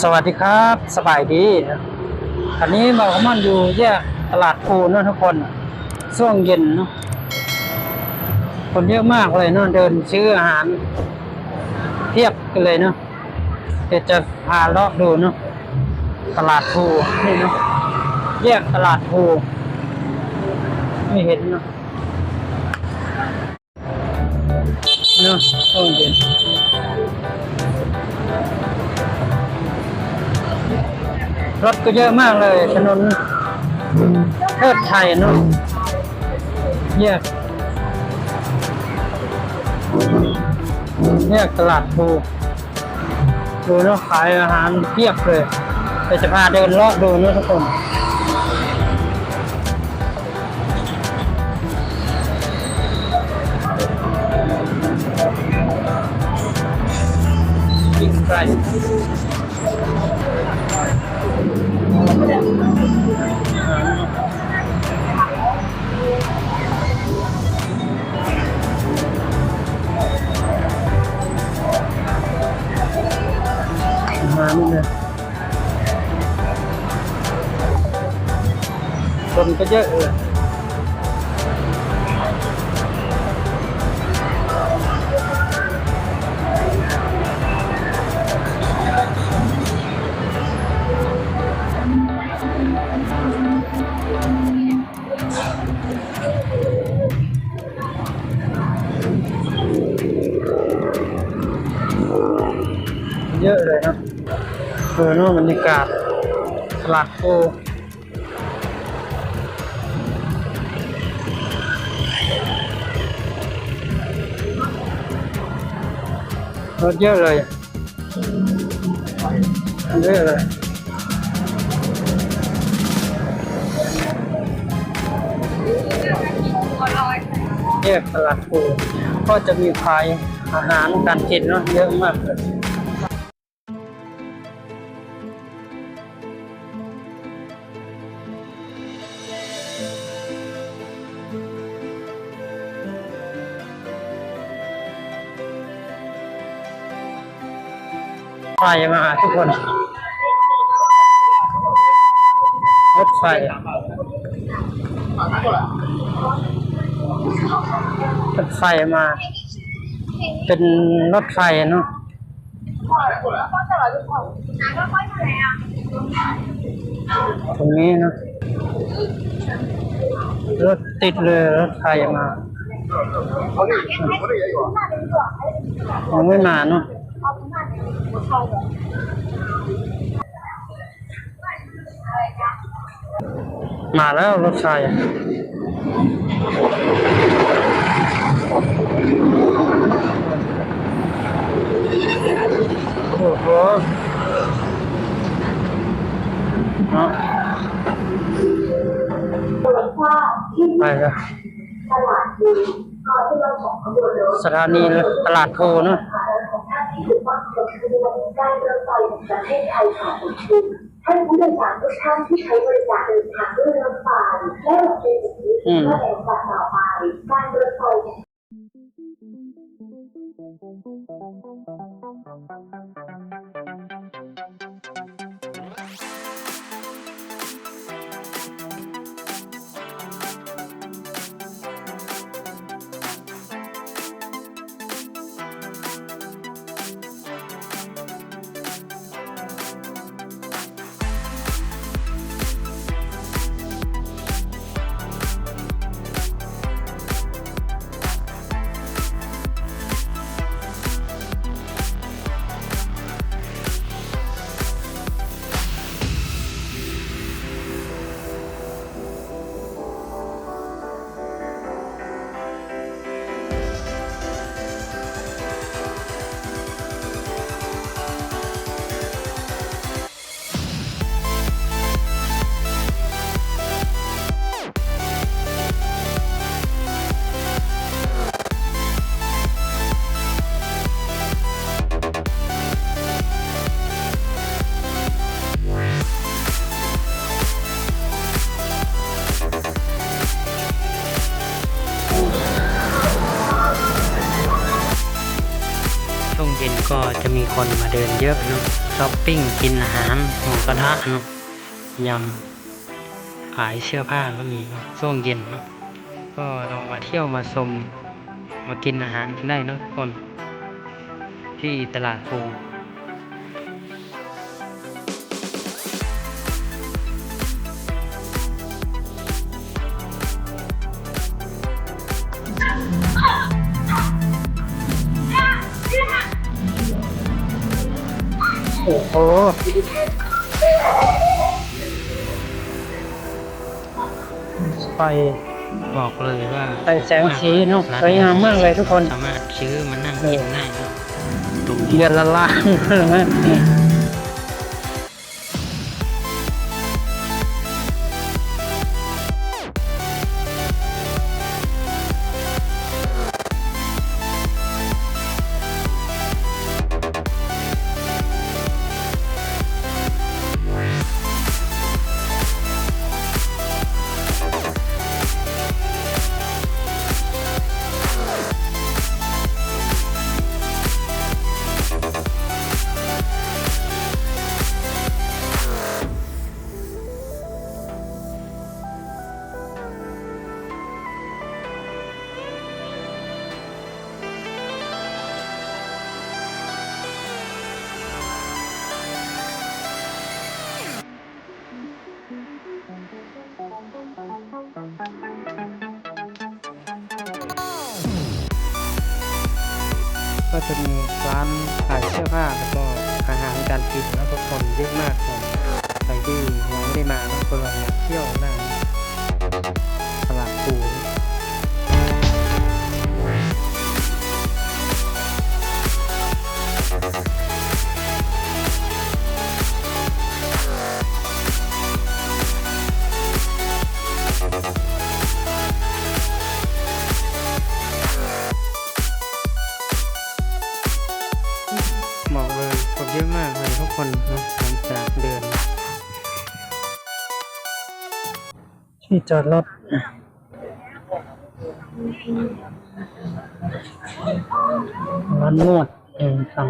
สวัสดีครับสบายดีอันนี้มาขมันอยู่แยกตลาดภูเนะทุกคนช่วงเย็นเนอะคนเยอะมากเลยเนอะเดินซื้ออาหาร เทียบกันเลยเนอะเดี๋ยวจะพาเลาะดูเนอะตลาดภูนี่เนอะแยกตลาดภูไม่เห็นเนอะเนอะช่วงเย็น รถก็เยอะมากเลยถนนเทิดไทยเนาะแยกแยกตลาดภูดูเนาะขายอาหารเพียบเลยเดี๋ยวจะพาเดินเลาะดูนะทุกคนยิ่งไกล คนก็เยอะเลยเย เออเนอะบรรยากาศตลาดโครถเยอะเลยเยอะเลยแยกตลาดโคก็จะมีขายอาหารการกินเนาะเยอะมากเลย ไฟมาทุกคน รถไฟรถไฟมา เป็นรถไฟเนาะตรงนี้เนาะรถติดเลยรถไฟมายังไม่มาเนาะ มาแล้วรถไฟโอ้โหเนาะไปแล้วตลาดคือก่อนที่เราของขบวนสถานีตลาดโทนะ ขบวนการรถไฟแห่งประเทศไทยขอบคุณท่านผู้โดยสารทุกท่านที่ใช้บริการเดินทางด้วยรถไฟและหลังจากนี้เมื่อในโอกต่อไปการรถไฟ เย็นก็จะมีคนมาเดินเยอะเนาะช้อปปิ้งกินอาหารหมูกระทะเนาะยำขายเสื้อผ้าก็มีช่วงเย็นเนาะก็ลองมาเที่ยวมาชมมากินอาหารได้เนาะทุกคน ที่ตลาดภู โอ้โหไฟบอกเลยว่าไฟแสงสีเนอะร้สวยงามมากเลยทุกคน สามารถซื้อมานั่งกินได้เนอะตรงนี้เดือนละล้านนี่ ก็จะมีร้านขายเสื้อผ้าแล้วก็อาหารการกินแล้วก็คนเยอะมากเลยใครที่ยังไม่ได้มาก็ลองมาเที่ยวได้ ที่จอดรถร้านนวดเองสั่ง